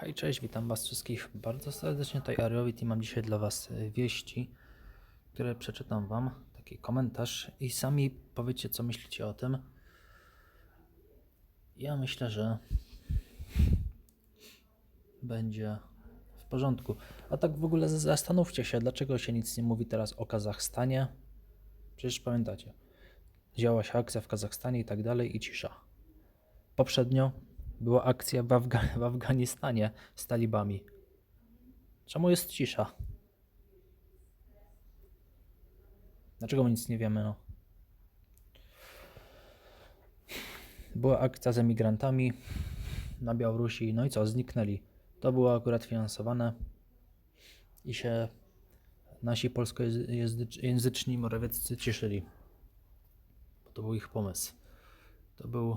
Hej, cześć, witam Was wszystkich bardzo serdecznie. Tutaj Ariowit i mam dzisiaj dla Was e, wieści, które przeczytam Wam, taki komentarz i sami powiecie, co myślicie o tym. Ja myślę, że będzie w porządku. A tak w ogóle zastanówcie się, dlaczego się nic nie mówi teraz o Kazachstanie. Przecież pamiętacie, działa się akcja w Kazachstanie i tak dalej i cisza. Poprzednio była akcja w, Afga- w Afganistanie z talibami. Czemu jest cisza? Dlaczego my nic nie wiemy? No? Była akcja z emigrantami na Białorusi, no i co, zniknęli. To było akurat finansowane i się nasi polskojęzyczni morawieccy cieszyli, bo to był ich pomysł. To był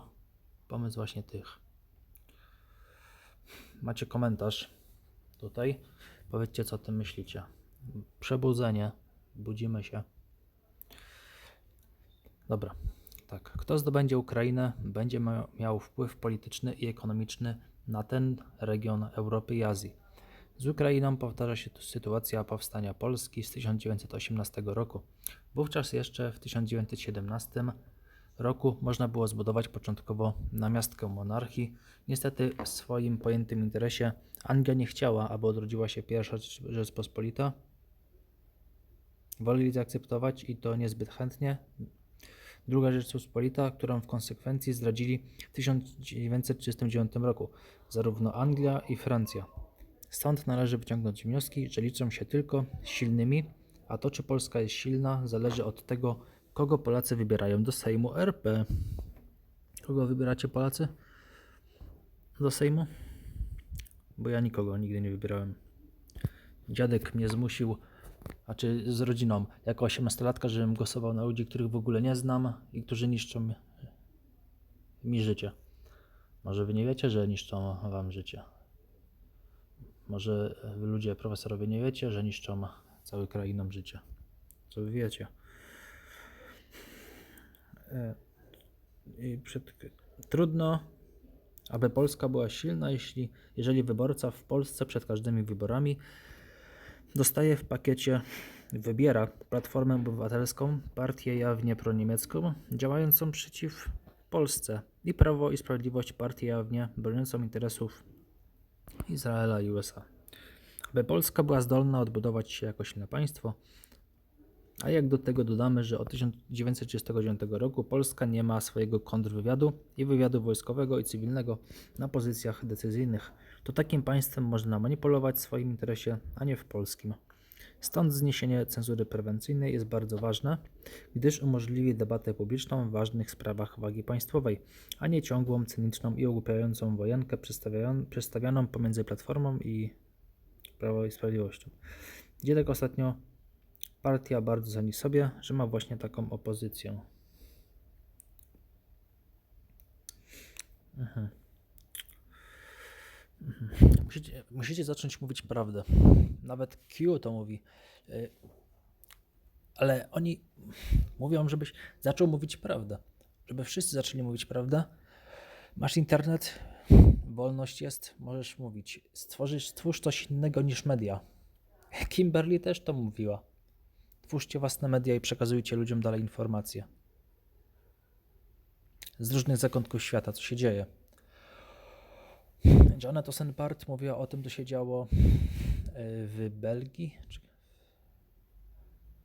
pomysł właśnie tych. Macie komentarz tutaj. Powiedzcie, co o tym myślicie. Przebudzenie. Budzimy się. Dobra. Tak. Kto zdobędzie Ukrainę, będzie miał wpływ polityczny i ekonomiczny na ten region Europy i Azji. Z Ukrainą powtarza się tu sytuacja powstania Polski z 1918 roku. Wówczas jeszcze w 1917 roku można było zbudować początkowo namiastkę monarchii. Niestety w swoim pojętym interesie Anglia nie chciała, aby odrodziła się pierwsza Rzecz- Rzeczpospolita. Woleli zaakceptować i to niezbyt chętnie. Druga Rzeczpospolita, którą w konsekwencji zdradzili w 1939 roku zarówno Anglia i Francja. Stąd należy wyciągnąć wnioski, że liczą się tylko silnymi, a to czy Polska jest silna zależy od tego, kogo Polacy wybierają do Sejmu RP. Kogo wybieracie Polacy do Sejmu? Bo ja nikogo nigdy nie wybierałem. Dziadek mnie zmusił, a czy z rodziną, jako 18-latka, żebym głosował na ludzi, których w ogóle nie znam i którzy niszczą mi życie. Może wy nie wiecie, że niszczą wam życie. Może wy ludzie, profesorowie, nie wiecie, że niszczą całej krainom życie. Co wy wiecie? E, przed, trudno, aby Polska była silna, jeśli, jeżeli wyborca w Polsce przed każdymi wyborami dostaje w pakiecie, wybiera Platformę Obywatelską, partię jawnie proniemiecką, działającą przeciw Polsce i Prawo i Sprawiedliwość, partię jawnie broniącą interesów Izraela i USA. Aby Polska była zdolna odbudować się jako silne państwo, a jak do tego dodamy, że od 1939 roku Polska nie ma swojego kontrwywiadu i wywiadu wojskowego i cywilnego na pozycjach decyzyjnych, to takim państwem można manipulować w swoim interesie, a nie w polskim. Stąd zniesienie cenzury prewencyjnej jest bardzo ważne, gdyż umożliwi debatę publiczną w ważnych sprawach wagi państwowej, a nie ciągłą, cyniczną i ogłupiającą wojenkę przedstawianą pomiędzy Platformą i Prawo i Sprawiedliwością. Dziadek ostatnio Partia bardzo ceni sobie, że ma właśnie taką opozycję. Mhm. Mhm. Musicie, musicie zacząć mówić prawdę. Nawet Q to mówi. Y, Ale oni mówią, żebyś zaczął mówić prawdę. Żeby wszyscy zaczęli mówić prawdę. Masz internet, wolność jest, możesz mówić. Stworzysz, stwórz coś innego niż media. Kimberly też to mówiła. Twórzcie własne media i przekazujcie ludziom dalej informacje. Z różnych zakątków świata, co się dzieje. Janet Osenbart mówiła o tym, co się działo y, w Belgii, czy,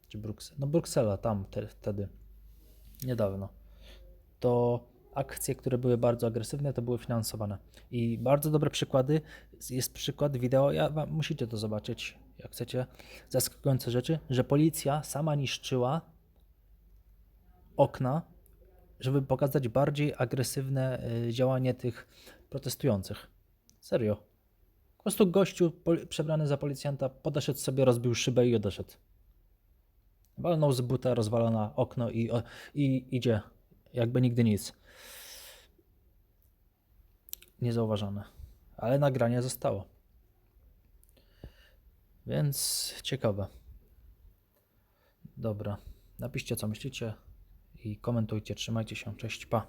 czy Bruksela. No Bruksela, tam te, wtedy, niedawno. To akcje, które były bardzo agresywne, to były finansowane. I bardzo dobre przykłady. Jest przykład wideo, ja wam, musicie to zobaczyć, jak chcecie. Zaskakujące rzeczy, że policja sama niszczyła okna, żeby pokazać bardziej agresywne y, działanie tych protestujących. Serio. Po prostu gościu przebrany za policjanta podeszedł sobie, rozbił szybę i odeszedł. Walnął z buta, rozwalona okno i, i idzie. Jakby nigdy nic. Niezauważone. Ale nagranie zostało. Więc ciekawe. Dobra. Napiszcie co myślicie i komentujcie. Trzymajcie się. Cześć, pa.